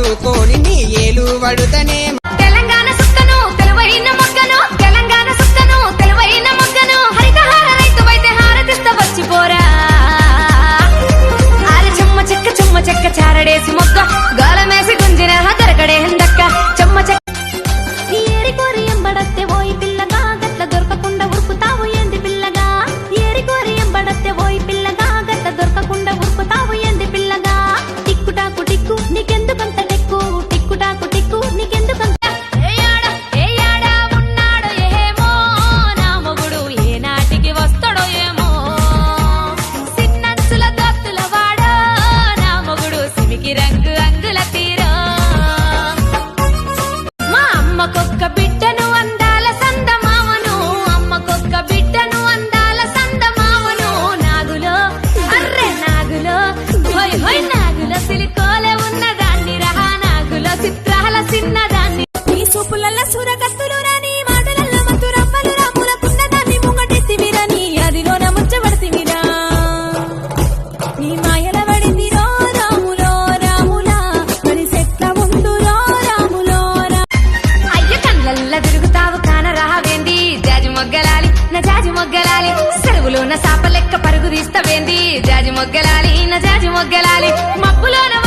చేసుకోని నీ ఏలు వడుతనే తెలంగాణ సుక్కను తెలువైన మొక్కను తెలంగాణ సుక్కను తెలువైన మొక్కను హరితహార రైతు వైతే హారతిస్త వచ్చిపోరా ఆర చెమ్మ చెక్క చుమ్మ చెక్క చారడేసి సాప లెక్క పరుగు తీస్తవేంది? జాజి మొగ్గలాలి నా జాజి మొగ్గలాలి. మబ్బులోన